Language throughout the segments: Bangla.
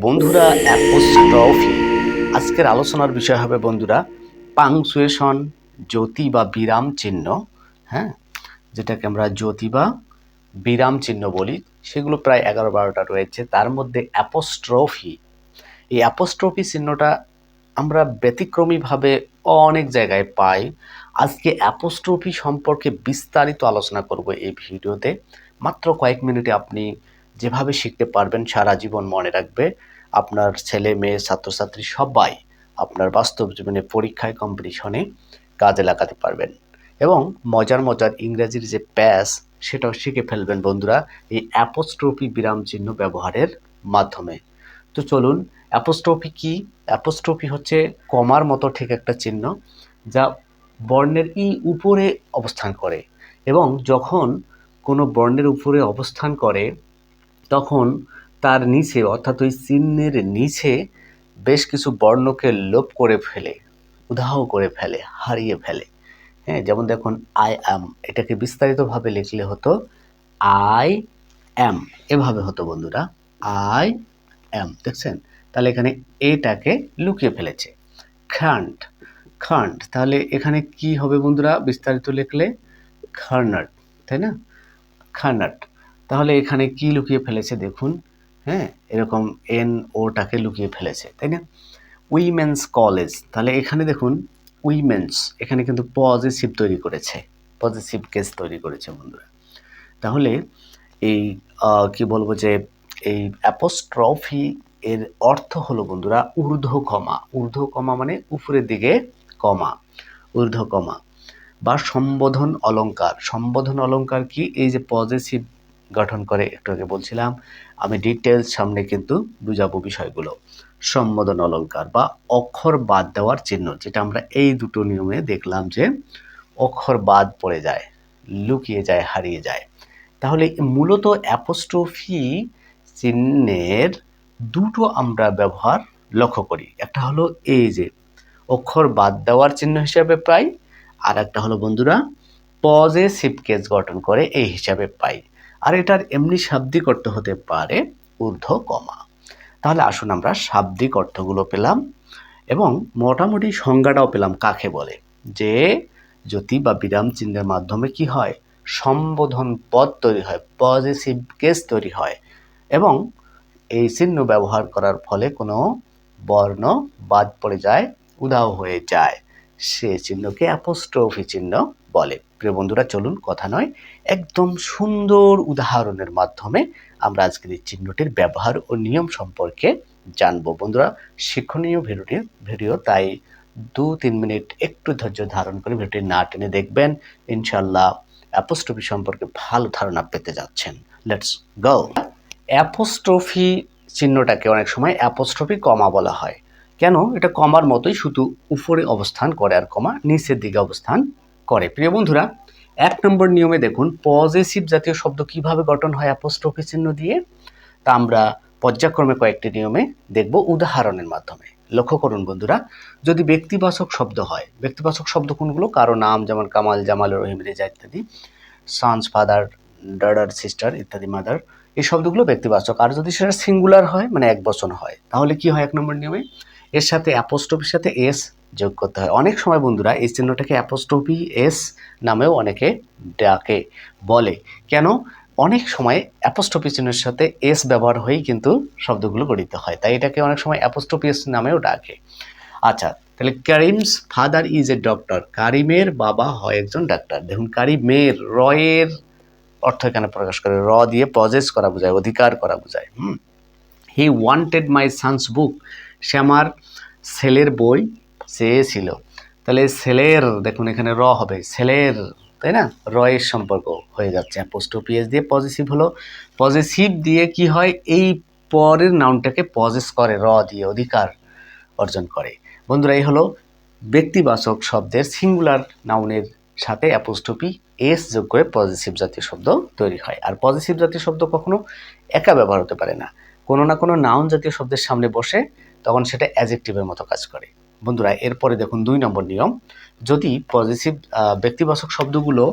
বন্ধুরা অ্যাপোস্ট্রফি আজকের আলোচনার বিষয় হবে বন্ধুরা, পাংচুয়েশন, জ্যোতি বা বিরাম চিহ্ন হ্যাঁ? যেটাকে আমরা জ্যোতি বা বিরাম চিহ্ন বলি, সেগুলো প্রায় এগারো বারোটা রয়েছে। তার মধ্যে অ্যাপোস্ট্রফি এই অ্যাপোস্ট্রফি চিহ্নটা আমরা ব্যতিক্রমীভাবে অনেক জায়গায় পাই। আজকে অ্যাপোস্ট্রফি সম্পর্কে বিস্তারিত আলোচনা করব এই ভিডিওতে। মাত্র কয়েক মিনিটে আপনি যেভাবে শিখতে পারবেন সারা জীবন মনে রাখবে, আপনার ছেলে, মেয়ে, ছাত্রছাত্রী সবাই আপনার বাস্তব জীবনে পরীক্ষায় কম্পিটিশনে কাজে লাগাতে পারবেন। এবং মজার মজার ইংরেজির যে প্যাস, সেটাও শিখে ফেলবেন বন্ধুরা এই অ্যাপোস্ট্রফি বিরাম চিহ্ন ব্যবহারের মাধ্যমে। তো চলুন অ্যাপোস্ট্রফি কি? অ্যাপোস্ট্রফি হচ্ছে কমার মতো ঠিক একটা চিহ্ন যা বর্ণের ই উপরে অবস্থান করে এবং যখন কোনো বর্ণের উপরে অবস্থান করে তখন তার নিচে, অর্থাৎ ওই চিহ্নের নিচে বেশ কিছু বর্ণকে লোপ করে ফেলে উদাহ করে ফেলে, হারিয়ে ফেলে। হ্যাঁ যেমন দেখুন আই অ্যাম এটাকে বিস্তারিতভাবে লিখলে হতো আই অ্যাম এভাবে হতো বন্ধুরা আই অ্যাম দেখছেন? তাহলে এখানে এটাকে লুকিয়ে ফেলেছে। খান্ড খান্ড তাহলে এখানে কি হবে বন্ধুরা, বিস্তারিত লিখলে? খার্নাট তাই না? খার্নাট তাহলে এখানে কি লুকিয়ে ফেলেছে দেখুন হ্যাঁ এরকম এন ওটাকে লুকিয়ে ফেলেছে, তাই না? উইমেন্স কলেজ তাহলে এখানে দেখুন উইমেন্স এখানে কিন্তু পজিটিভ তৈরি করেছে পজিটিভ কেস তৈরি করেছে বন্ধুরা। তাহলে এই কি বলব যে, এই অ্যাপোস্ট্রফি এর অর্থ হলো বন্ধুরা ঊর্ধ্ব কমা ঊর্ধ্ব কমা মানে উপরের দিকে কমা ঊর্ধ্ব কমা বা সম্বোধন অলঙ্কার সম্বোধন অলংকার কি? এই যে পজিটিভ গঠন করে, একটু আগে বলছিলাম, আমি ডিটেলস সামনে কিন্তু বুঝাবো বিষয়গুলো। সম্বোধন অলঙ্কার বা অক্ষর বাদ দেওয়ার চিহ্ন, যেটা আমরা এই দুটো নিয়মে দেখলাম যে অক্ষর বাদ পড়ে যায়, লুকিয়ে যায়, হারিয়ে যায়। তাহলে মূলত অ্যাপোস্ট্রফি চিহ্নের দুটো আমরা ব্যবহার লক্ষ্য করি। একটা হলো এই যে অক্ষর বাদ দেওয়ার চিহ্ন হিসাবে পাই আর একটা হলো বন্ধুরা পজে কেস গঠন করে এই হিসাবে পাই। আর এটার এমনি শাব্দিক অর্থ হতে পারে ঊর্ধ্ব কমা তাহলে আসুন আমরা শাব্দিক অর্থগুলো পেলাম এবং মোটামুটি সংজ্ঞাটাও পেলাম কাকে বলে? যে জ্যোতি বা বিরাম চিহ্নের মাধ্যমে কি হয়? সম্বোধন পদ তৈরি হয় পজিটিভ কেস তৈরি হয় এবং এই চিহ্ন ব্যবহার করার ফলে কোনো বর্ণ বাদ পড়ে যায় উদাও হয়ে যায়। সে চিহ্নকে অ্যাপোস্ট্রফি চিহ্ন বলে। প্রিয় বন্ধুরা, চলুন কথা নয়, একদম সুন্দর উদাহরণের মাধ্যমে আমরা আজকের এই চিহ্নটির ব্যবহার ও নিয়ম সম্পর্কে জানব। বন্ধুরা, শিক্ষণীয় ভিডিওটি ভিডিও, তাই দু তিন মিনিট একটু ধৈর্য ধারণ করে ভিডিওটি না টেনে দেখবেন। ইনশাল্লাহ অ্যাপোস্ট্রফি সম্পর্কে ভালো ধারণা পেতে যাচ্ছেন। লেটস গো অ্যাপোস্ট্রফি চিহ্নটাকে অনেক সময় অ্যাপোস্ট্রফি কমা বলা হয়। কেন? এটা কমার মতোই শুধু উপরে অবস্থান করে আর কমা নিচের দিকে অবস্থান করে। প্রিয় বন্ধুরা, এক নম্বর নিয়মে দেখুন পজিটিভ জাতীয় শব্দ কীভাবে গঠন হয় অ্যাপোস্ট্রফি চিহ্ন দিয়ে? তা আমরা পর্যায়ক্রমে কয়েকটি নিয়মে দেখব উদাহরণের মাধ্যমে। লক্ষ্য করুন বন্ধুরা, যদি ব্যক্তিবাচক শব্দ হয়, ব্যক্তিবাচক শব্দ কোনগুলো? কারও নাম যেমন কামাল, জামাল, রহিম, রেজা ইত্যাদি সন্স ফাদার ডাডার সিস্টার ইত্যাদি মাদার এই শব্দগুলো ব্যক্তিবাচক। আর যদি সেটা সিঙ্গুলার হয় মানে এক বচন হয়, তাহলে কি হয় এক নম্বর নিয়মে? এর সাথে অ্যাপোস্ট্রফির সাথে এস যোগ করতে হয়। অনেক সময় বন্ধুরা এই চিহ্নটাকে অ্যাপোস্ট্রফি এস নামেও অনেকে ডাকে, বলে। কেন? অনেক সময় অ্যাপোস্ট্রফি চিহ্নের সাথে এস ব্যবহার হয়েই কিন্তু শব্দগুলো গঠিত হয়। তাই এটাকে অনেক সময় অ্যাপোস্ট্রফি এস নামেও ডাকে। আচ্ছা তাহলে Karim's father is a doctor. কারিমের বাবা হয় একজন ডাক্তার। দেখুন, কারিমের, রয়ের অর্থ এখানে প্রকাশ করে। র দিয়ে পজেস করা বোঝায়, অধিকার করা বোঝায়। হুম। হি ওয়ান্টেড মাই সানস বুক সে আমার ছেলের বই চেয়েছিল। তাহলে ছেলের, দেখুন এখানে র হবে, ছেলের, তাই না? রয়ের সম্পর্ক হয়ে যাচ্ছে। পোস্ট পিএস দিয়ে পজিটিভ হলো। পজিটিভ দিয়ে কি হয়? এই পরের নাউনটাকে পজেস করে, র দিয়ে অধিকার অর্জন করে। বন্ধুরা, এই হলো ব্যক্তিবাচক শব্দের সিঙ্গুলার নাউনের সাথে অ্যাপোস্টপি এস যোগ করে পজিটিভ জাতীয় শব্দ তৈরি হয়। আর পজিটিভ জাতীয় শব্দ কখনো একা ব্যবহার হতে পারে না। কোনো না কোনো নাউন জাতীয় শব্দের সামনে বসে তখন সেটা অ্যাজেক্টিভের মতো কাজ করে। বন্ধুরা, এরপরে দেখুন দুই নম্বর নিয়ম। যদি পজিটিভ ব্যক্তিবাচক শব্দগুলো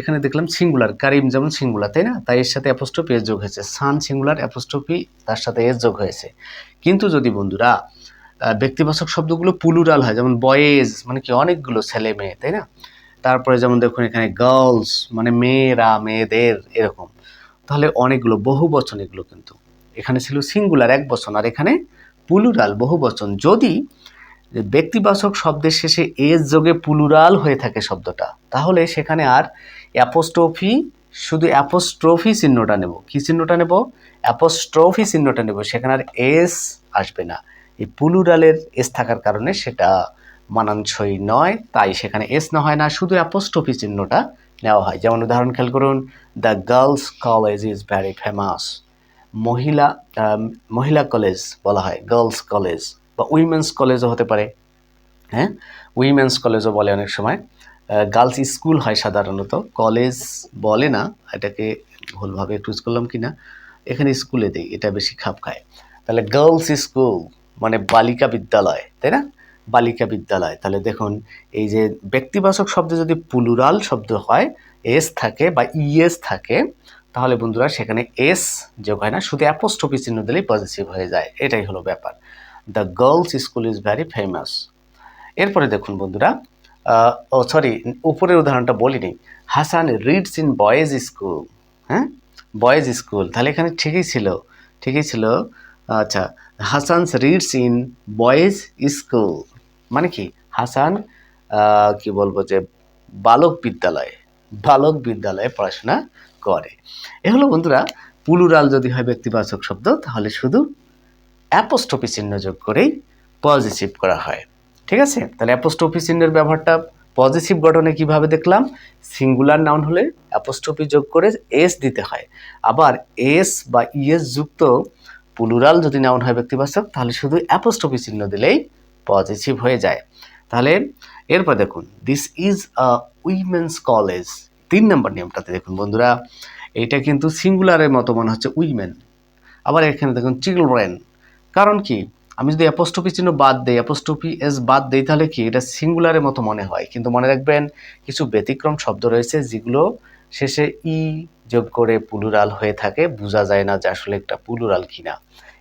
এখানে দেখলাম সিঙ্গুলার কারিম যেমন সিঙ্গুলার তাই না? তাই এর সাথে অ্যাপোস্ট্রফি এস যোগ হয়েছে। সান সিঙ্গুলার অ্যাপোস্ট্রফি তার সাথে এস যোগ হয়েছে। কিন্তু যদি বন্ধুরা ব্যক্তিবাচক শব্দগুলো পুলুরাল হয়, যেমন বয়েজ মানে কি অনেকগুলো ছেলে মেয়ে, তাই না? তারপরে যেমন দেখুন এখানে গার্লস মানে মেয়েরা, মেয়েদের, এরকম। তাহলে অনেকগুলো, বহু বচন এগুলো কিন্তু। এখানে ছিল সিঙ্গুলার এক বচন, আর এখানে পুলুরাল বহু বচন। যদি ব্যক্তিবাচক শব্দের শেষে এস যোগে পুলুরাল হয়ে থাকে শব্দটা, তাহলে সেখানে আর অ্যাপোস্ট্রফি, শুধু অ্যাপোস্ট্রফি চিহ্নটা নেব। কি চিহ্নটা নেব? অ্যাপোস্ট্রফি চিহ্নটা নেব, সেখানে আর এস আসবে না। এই পুলুরালের এস থাকার কারণে সেটা মানানসই নয়, তাই সেখানে এস না হয় না, শুধু অ্যাপোস্ট্রফি চিহ্নটা নেওয়া হয়। যেমন উদাহরণ খেয়াল করুন the girls college is very famous মহিলা মহিলা কলেজ বলা হয় গার্লস কলেজ বা উইমেন্স কলেজও হতে পারে হ্যাঁ? উইমেন্স কলেজও বলে অনেক সময়। গার্লস স্কুল হয় সাধারণত। কলেজ বলে না, এটাকে ভুলভাবে একটু করলাম কি না এখানে স্কুলে দেই, এটা বেশি খাপ খায়। তাহলে গার্লস স্কুল মানে বালিকা বিদ্যালয়, তাই না? বালিকা বিদ্যালয়। তাহলে দেখুন, এই যে ব্যক্তিবাচক শব্দ যদি পুলুরাল শব্দ হয় এস থাকে বা ইএস থাকে, তাহলে বন্ধুরা সেখানে এস যোগ হয় না। শুধু অ্যাপোস্ট্রফি চিহ্ন দিলেই পজিটিভ হয়ে যায়। এটাই হলো ব্যাপার। The girls school is very famous এরপরে দেখুন বন্ধুরা ও সরি উপরের উদাহরণটা বলিনি। Hasan reads in boys school হ্যাঁ? বয়েজ স্কুল তাহলে এখানে ঠিকই ছিল। ঠিকই ছিল। আচ্ছা Hasan's reads in boys school মানে কি? হাসান কি বলব যে, বালক বিদ্যালয়ে বালক বিদ্যালয়ে পড়াশোনা করে। এ হলো বন্ধুরা, পুলুরাল যদি হয় ব্যক্তিবাচক শব্দ, তাহলে শুধু অ্যাপোস্ট্রফি চিহ্ন যোগ করেই পজিটিভ করা হয়। ঠিক আছে? তাহলে অ্যাপোস্ট্রফি চিহ্নের ব্যবহারটা পজিটিভ গঠনে কীভাবে দেখলাম? সিঙ্গুলার নাউন হলে অ্যাপোস্ট্রফি যোগ করে এস দিতে হয়। আবার এস বা ইএস যুক্ত পুলুরাল যদি নাউন হয় ব্যক্তিবাচক, তাহলে শুধু অ্যাপোস্ট্রফি চিহ্ন দিলেই পজিটিভ হয়ে যায়। তাহলে এরপর দেখুন this is a women's college তিন নম্বর নিয়মটাতে দেখুন বন্ধুরা এটা কিন্তু সিঙ্গুলারের মতো মনে হচ্ছে উইমেন আবার এখানে দেখুন চিলড্রেন কারণ কি? আমি যদি অ্যাপোস্টপি চিহ্ন বাদ দেই অ্যাপোস্টপি এস বাদ দেই, তাহলে কি এটা সিঙ্গুলারের মতো মনে হয়? কিন্তু মনে রাখবেন, কিছু ব্যতিক্রম শব্দ রয়েছে যেগুলো শেষে ই যোগ করে পুলুরাল হয়ে থাকে। বোঝা যায় না যে আসলে একটা পুলুরাল কিনা।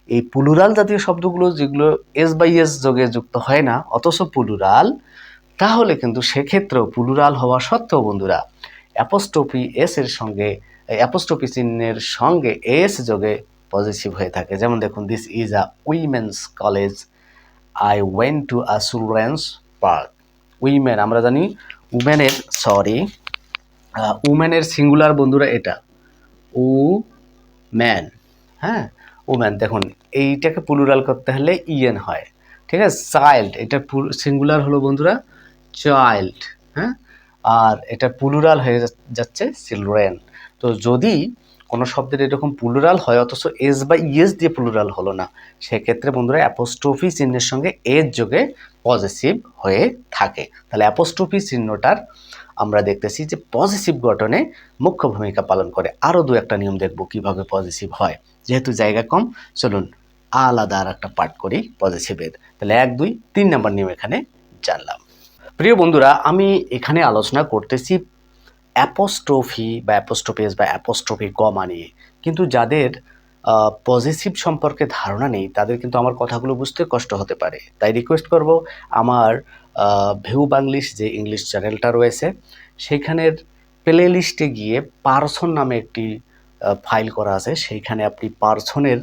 এই পুলুরাল জাতীয় শব্দগুলো যেগুলো এস বাই এস যোগে যুক্ত হয় না, অথচ পুলুরাল, তাহলে কিন্তু সেক্ষেত্রেও পুলুরাল হওয়া সত্ত্বেও বন্ধুরা অ্যাপোস্টপি এস এর সঙ্গে অ্যাপোস্টপি চিহ্নের সঙ্গে এস যোগে পজিটিভ হয়ে থাকে। যেমন দেখুন this is a women's college I went to a children's park women আমরা জানি উমেনের সরি উমেনের সিঙ্গুলার বন্ধুরা এটা। উ ম্যান হ্যাঁ? উম্যান দেখুন, এইটাকে প্লুরাল করতে হলে ইএন হয়। ঠিক আছে? চাইল্ড এটা সিঙ্গুলার হলো বন্ধুরা চাইল্ড হ্যাঁ? আর এটা প্লুরাল হয়ে যাচ্ছে চিলড্রেন তো যদি কোনো শব্দের এরকম প্লুরাল হয়, অথচ এস বা ইএস দিয়ে প্লুরাল হলো না। সেক্ষেত্রে বন্ধুরা অ্যাপোস্ট্রফি চিহ্নের সঙ্গে এস যোগে পজিটিভ হয়ে থাকে। তাহলে অ্যাপোস্ট্রফি চিহ্নটার আমরা দেখতেছি যে পজিটিভ গঠনে মুখ্য ভূমিকা পালন করে। আরও দু একটা নিয়ম দেখব কীভাবে পজিটিভ হয়। যেহেতু জায়গা কম, চলুন আলাদা আর একটা পার্ট করি পজিটিভের তাহলে এক, দুই, তিন নম্বর নিয়ম এখানে জানলাম। প্রিয় বন্ধুরা, আমি এখানে আলোচনা করতেছি অ্যাপোস্ট্রফি বা অ্যাপোস্ট্রোপিস বা অ্যাপোস্ট্রফি গমা নিয়ে কিন্তু যাদের পজিটিভ সম্পর্কে ধারণা নেই, তাদের কিন্তু আমার কথাগুলো বুঝতে কষ্ট হতে পারে। তাই রিকোয়েস্ট করব আমার ভিউ বাংলিশ যে ইংলিশ চ্যানেলটা রয়েছে, সেখানের প্লে লিস্টে গিয়ে পার্সন নামে একটি ফাইল করা আছে। সেইখানে আপনি পার্সনের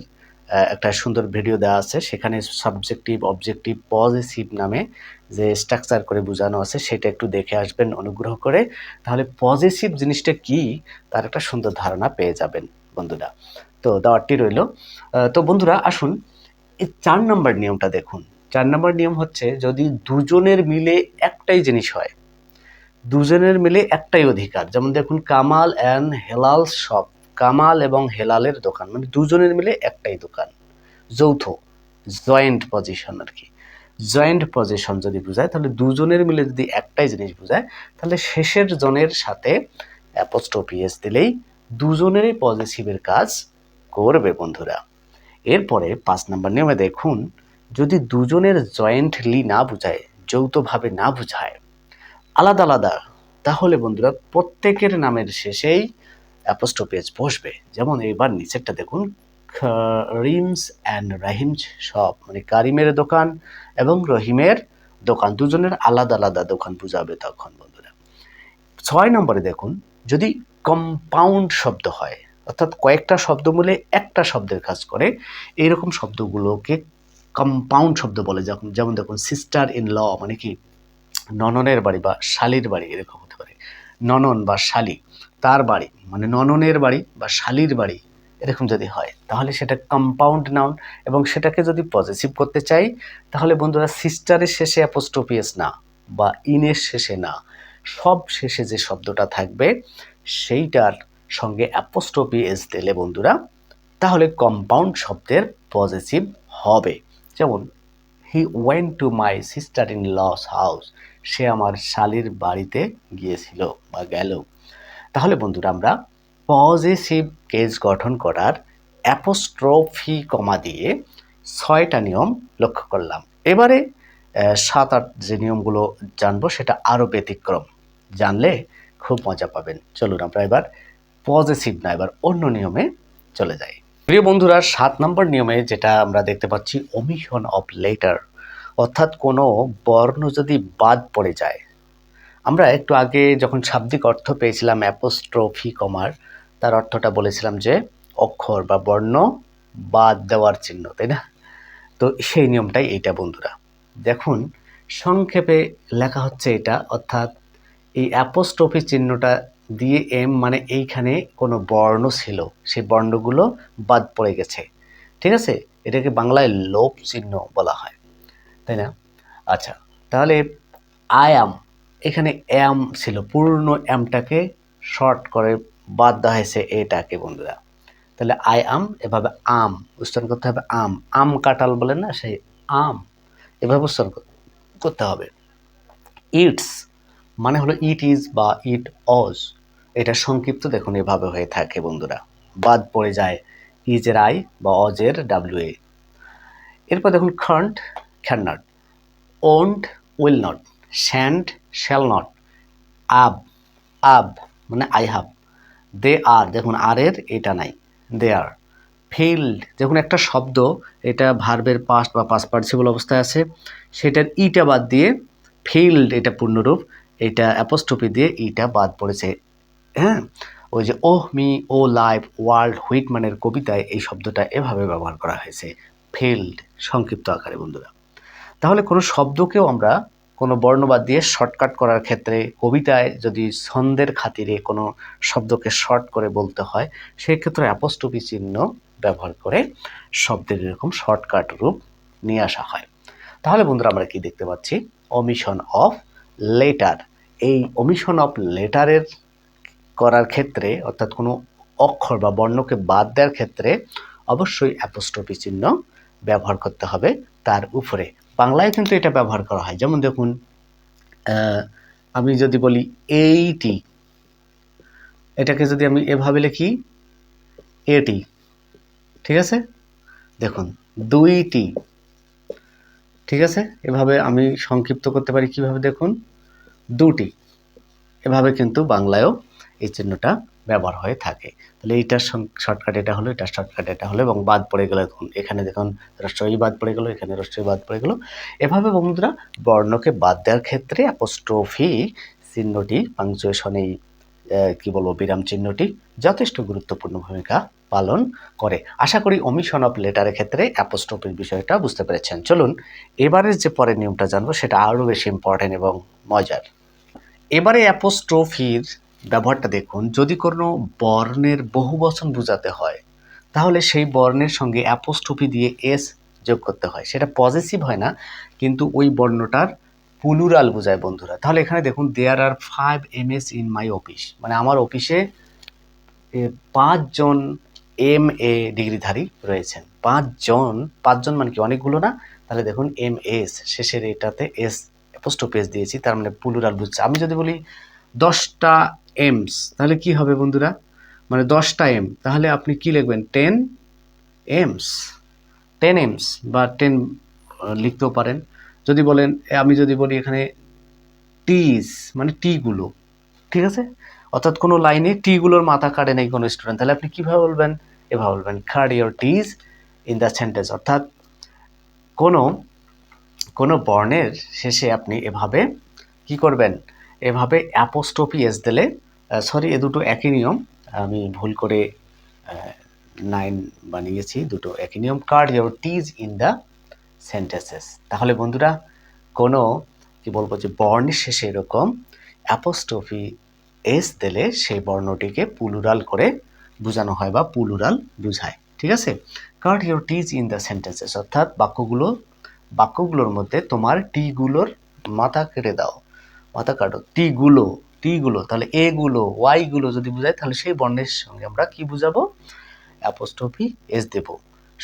একটা সুন্দর ভিডিও দেওয়া আছে। সেখানে সাবজেক্টিভ অবজেক্টিভ পজিটিভ নামে যে স্ট্রাকচার করে বোঝানো আছে, সেটা একটু দেখে আসবেন, অনুগ্রহ করে। তাহলে পজিটিভ জিনিসটা কি? তার একটা সুন্দর ধারণা পেয়ে যাবেন বন্ধুরা। তো দাওয়ারটি রইল। তো বন্ধুরা, আসুন, এই চার নম্বর নিয়মটা দেখুন। চার নম্বর নিয়ম হচ্ছে, যদি দুজনের মিলে একটাই জিনিস হয়, দুজনের মিলে একটাই অধিকার, যেমন দেখুন, কামাল অ্যান্ড হেলাল শপ কামাল এবং হেলালের দোকান মানে দুজনের মিলে একটাই দোকান, যৌথ জয়েন্ট পজিশন আর কি। জয়েন্ট পজিশন যদি বোঝায়, তাহলে দুজনের মিলে যদি একটাই জিনিস বোঝায়, তাহলে শেষের জনের সাথে অ্যাপোস্ট্রোপিএস দিলেই দুজনেরই পজিটিভের কাজ করবে বন্ধুরা। এরপরে পাঁচ নম্বর নিয়মে দেখুন, যদি দুজনের জয়েন্টলি না বোঝায়, যৌথভাবে না বোঝায়, আলাদা আলাদা, তাহলে বন্ধুরা প্রত্যেকের নামের শেষেই অ্যাপোস্ট্রোপিএস বসবে। যেমন এবার নিচেরটা দেখুন রিমস অ্যান্ড রাহিমস শপ মানে কারিমের দোকান এবং রহিমের দোকান, দুজনের আলাদা আলাদা দোকান বুঝাবে তখন বন্ধুরা। ছয় নম্বরে দেখুন, যদি কম্পাউন্ড শব্দ হয়, অর্থাৎ কয়েকটা শব্দ মিলে একটা শব্দের কাজ করে এইরকম শব্দগুলোকে কম্পাউন্ড শব্দ বলে। যখন যেমন দেখুন সিস্টার ইন ল মানে কি? নননের বাড়ি বা শালির বাড়ি, এরকম হতে পারে। ননন বা শালি, তার বাড়ি মানে নননের বাড়ি বা শালির বাড়ি এরকম যদি হয়, তাহলে সেটা কম্পাউন্ড নাউন এবং সেটাকে যদি পজিটিভ করতে চাই, তাহলে বন্ধুরা সিস্টারের শেষে অ্যাপোস্ট্রোপিএস না বা ইনের শেষে না, সব শেষে যে শব্দটা থাকবে সেইটার সঙ্গে অ্যাপোস্ট্রোপি এস দিলে বন্ধুরা, তাহলে কম্পাউন্ড শব্দের পজিটিভ হবে। যেমন he went to my sister in law's house সে আমার শালির বাড়িতে গিয়েছিল বা গেল। তাহলে বন্ধুরা আমরা পজিটিভ কেস গঠন করার অ্যাপোস্ট্রফি কমা দিয়ে ছয়টা নিয়ম লক্ষ্য করলাম। এবারে সাত আট যে নিয়মগুলো জানব সেটা আরও ব্যতিক্রম। জানলে খুব মজা পাবেন। চলুন আমরা এবার পজিটিভ না, এবার অন্য নিয়মে চলে যাই। প্রিয় বন্ধুরা, সাত নম্বর নিয়মে যেটা আমরা দেখতে পাচ্ছি ওমিশন অফ লেটার অর্থাৎ কোনো বর্ণ যদি বাদ পড়ে যায়। আমরা একটু আগে যখন শাব্দিক অর্থ পেয়েছিলাম অ্যাপোস্ট্রফি কমার তার অর্থটা বলেছিলাম যে অক্ষর বা বর্ণ বাদ দেওয়ার চিহ্ন, তাই না? তো সেই নিয়মটাই এইটা, বন্ধুরা। দেখুন, সংক্ষেপে লেখা হচ্ছে এটা, অর্থাৎ এই অ্যাপোস্ট্রফি চিহ্নটা দিয়ে এম মানে এইখানে কোনো বর্ণ ছিল, সেই বর্ণগুলো বাদ পড়ে গেছে। ঠিক আছে? এটাকে বাংলায় লোপ চিহ্ন বলা হয়, তাই না? আচ্ছা তাহলে আয়াম, এখানে অ্যাম ছিল, পূর্ণ অ্যামটাকে শর্ট করে বাদ দেওয়া হয়েছে এটাকে বন্ধুরা। তাহলে আই আম এভাবে আম, উচ্চারণ করতে হবে আম। আম কাঁঠাল বলেন না, সেই আম। এভাবে উচ্চারণ করতে হবে। ইটস মানে হলো ইট ইজ বা ইট অজ এটা সংক্ষিপ্ত দেখুন, এভাবে হয়ে থাকে বন্ধুরা। বাদ পড়ে যায় ইজের আই বা অজের ডাব্লিউ এ এরপর দেখুন খন্ড can not won't will not shan't shall not আব আব মানে আই হাব দে আর, দেখুন, আর এর এটা নাই, দে আর। ফিল্ড, দেখুন, একটা শব্দ, এটা ভার্বের পাস্ট বা পাস্ট পার্টিসিপল অবস্থায় আছে। সেটার ইটা বাদ দিয়ে ফিল্ড, এটা পূর্ণরূপ, এটা অ্যাপোস্ট্রফি দিয়ে ইটা বাদ পড়েছে। হ্যাঁ? ওই যে ওহ, মি, ও, লাইফ, ওয়ার্ল্ড হুইটম্যানের কবিতায় এই শব্দটা এভাবে ব্যবহার করা হয়েছে। ফিল্ড, সংক্ষিপ্ত আকারে, বন্ধুরা। তাহলে কোনো শব্দকেও আমরা কোনো বর্ণবাদ দিয়ে শর্টকাট করার ক্ষেত্রে কবিতায় যদি ছন্দের খাতিরে কোনো শব্দকে শর্ট করে বলতে হয়, সেক্ষেত্রে অ্যাপোস্টপি চিহ্ন ব্যবহার করে শব্দের এরকম শর্টকাট রূপ নিয়ে আসা হয়। তাহলে বন্ধুরা আমরা কি দেখতে পাচ্ছি? অমিশন অফ লেটার এই অমিশন অফ লেটারের করার ক্ষেত্রে, অর্থাৎ কোনো অক্ষর বা বর্ণকে বাদ দেওয়ার ক্ষেত্রে, অবশ্যই অ্যাপোস্ট্রফি চিহ্ন ব্যবহার করতে হবে। তার উপরে বাংলায় কিন্তু এটা ব্যবহার করা হয়। যেমন দেখুন আমি যদি বলি এইটি এটাকে যদি আমি এভাবে লিখি এটি ঠিক আছে? দেখুন দুইটি ঠিক আছে? এভাবে আমি সংক্ষিপ্ত করতে পারি কীভাবে? দেখুন, দুটি। এভাবে কিন্তু বাংলায়ও এই চিহ্নটা ব্যবহার হয়ে থাকে। তাহলে এইটার শর্টকাট এটা হলো এটা শর্টকাট এটা হলো এবং বাদ পড়ে গেলে দেখুন এখানে দেখুন রস্টই বাদ পড়ে গেল, এখানে রস্টই বাদ পড়ে গেল। এভাবে বন্ধুরা বর্ণকে বাদ দেওয়ার ক্ষেত্রে অ্যাপোস্ট্রফি চিহ্নটি পাংচুয়েশন এই কি বলব, বিরাম চিহ্নটি যথেষ্ট গুরুত্বপূর্ণ ভূমিকা পালন করে। আশা করি অমিশন অফ লেটারের ক্ষেত্রে অ্যাপোস্ট্রফির বিষয়টা বুঝতে পেরেছেন। চলুন, এবারের যে পরের নিয়মটা জানব, সেটা আরও বেশি ইম্পর্টেন্ট এবং মজার। এবারে অ্যাপোস্ট্রফির ব্যবহারটা দেখুন, যদি কোনো বর্ণের বহু বচন বোঝাতে হয়, তাহলে সেই বর্ণের সঙ্গে অ্যাপোস্ট্রফি দিয়ে এস যোগ করতে হয়। সেটা পজিটিভ হয় না, কিন্তু ওই বর্ণটার পুলুরাল বোঝায় বন্ধুরা। তাহলে এখানে দেখুন there are five M S in my office মানে আমার অফিসে পাঁচজন এম এ ডিগ্রিধারী রয়েছেন। পাঁচজন পাঁচজন মানে কি অনেকগুলো না? তাহলে দেখুন এম এস শেষের এটাতে এস অ্যাপোস্ট্রোপেস দিয়েছি, তার মানে পুলুরাল বুঝছে। আমি যদি বলি, দশটা এমস তাহলে কি হবে বন্ধুরা? মানে দশটা এম তাহলে আপনি কি লিখবেন? টেন এমস টেন এমস বা টেন লিখতেও পারেন। যদি বলেন আমি যদি বলি এখানে টিস মানে টিগুলো ঠিক আছে? অর্থাৎ কোনো লাইনে টিগুলোর মাথা কাটে নেই কোনো স্টুডেন্ট তাহলে আপনি কীভাবে বলবেন? এভাবে বলবেন cut your T's in the sentence অর্থাৎ কোনো কোনো বর্ণের শেষে আপনি এভাবে কি করবেন? এভাবে অ্যাপোস্টপি এস দিলে সরি এ দুটো একই নিয়ম। আমি ভুল করে নাইন বানিয়েছি, দুটো একই নিয়ম। Card your T's in the sentences তাহলে বন্ধুরা, কোনো, কি বলব যে বর্ণের শেষে এরকম অ্যাপোস্টফি এস দিলে সেই বর্ণটিকে পুলুরাল করে বোঝানো হয় বা পুলুরাল বুঝায়। ঠিক আছে? Card your tease in the sentences অর্থাৎ বাক্যগুলো, বাক্যগুলোর মধ্যে তোমার টিগুলোর মাথা কেটে দাও। মাথা কাটো। টিগুলো টিগুলো, তাহলে এগুলো ওয়াইগুলো যদি বোঝায় তাহলে সেই বর্ণের সঙ্গে আমরা কি বুঝাবো? অ্যাপোস্ট্রফি এস দেব।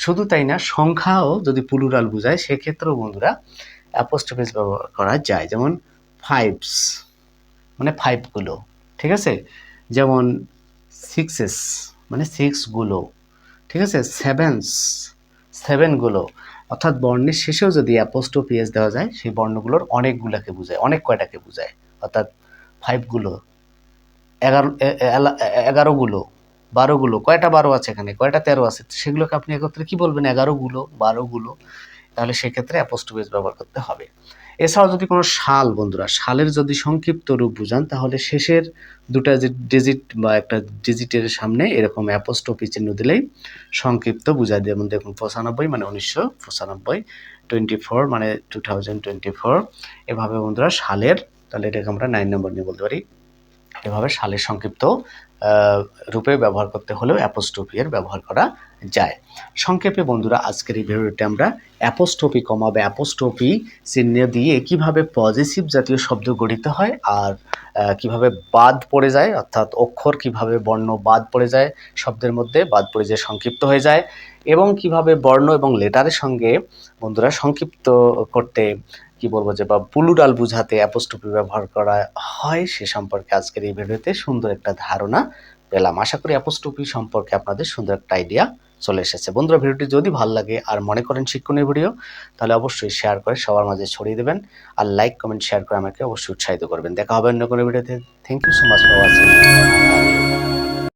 শুধু তাই না, সংখ্যাও যদি পুলুরাল বোঝায়, সেক্ষেত্রেও বন্ধুরা অ্যাপোস্ট্রফিস ব্যবহার করা যায়। যেমন ফাইভস মানে ফাইভগুলো ঠিক আছে? যেমন সিক্সেস মানে সিক্সগুলো ঠিক আছে? সেভেন্স সেভেনগুলো অর্থাৎ বর্ণের শেষেও যদি অ্যাপোস্ট্রফি এস দেওয়া যায়, সেই বর্ণগুলোর অনেকগুলোকে বোঝায়, অনেক কয়টাকে বোঝায়, অর্থাৎ ফাইভগুলো এগারো এগারোগুলো বারোগুলো কয়টা বারো আছে এখানে? কয়টা তেরো আছে? সেগুলোকে আপনি একত্রে কি বলবেন? এগারোগুলো বারোগুলো তাহলে সেক্ষেত্রে অ্যাপোস্ট্রোফিস ব্যবহার করতে হবে। এছাড়াও যদি কোনো শাল বন্ধুরা শালের যদি সংক্ষিপ্ত রূপ বুঝান, তাহলে শেষের দুটা ডিজিট বা একটা ডিজিটের সামনে এরকম অ্যাপোস্ট্রফি চিহ্ন দিলেই সংক্ষিপ্ত বুঝায় যেমন দেখুন, পঁচানব্বই মানে উনিশশো পঁচানব্বই টোয়েন্টি ফোর মানে টু থাউজেন্ড টোয়েন্টি ফোর এভাবে বন্ধুরা শালের তাহলে এটাকে আমরা নাইন নম্বর নিয়ে বলতে পারি। এভাবে শালের সংক্ষিপ্ত রূপে ব্যবহার করতে হলেও অ্যাপোস্ট্রোপি এর ব্যবহার করা যায়। সংক্ষেপে বন্ধুরা, আজকের এই ভিডিওতে আমরা অ্যাপোস্ট্রোপি কমা বা অ্যাপোস্ট্রোপি চিহ্ন দিয়ে কীভাবে পজিটিভ জাতীয় শব্দ গঠিত হয় আর কীভাবে বাদ পড়ে যায়, অর্থাৎ অক্ষর কীভাবে বর্ণ বাদ পড়ে যায়, শব্দের মধ্যে বাদ পড়ে যায়, সংক্ষিপ্ত হয়ে যায় এবং কীভাবে বর্ণ এবং লেটারের সঙ্গে বন্ধুরা সংক্ষিপ্ত করতে কি বলব যে, বা পুলুরাল বুঝাতে অ্যাপোস্ট্রোপি ব্যবহার করা হয়, সে সম্পর্কে আজকের এই ভিডিওতে সুন্দর একটা ধারণা পেলাম। আশা করি অ্যাপোস্ট্রোপি সম্পর্কে আপনাদের সুন্দর একটা আইডিয়া চলে এসেছে। বন্ধুরা, ভিডিওটি যদি ভালো লাগে আর মনে করেন শিক্ষণীয় ভিডিও, তাহলে অবশ্যই শেয়ার করে সবার মাঝে ছড়িয়ে দেবেন আর লাইক কমেন্ট শেয়ার করে আমাকে অবশ্যই উৎসাহিত করবেন। দেখা হবে অন্য কোনো ভিডিওতে। Thank you so much for watching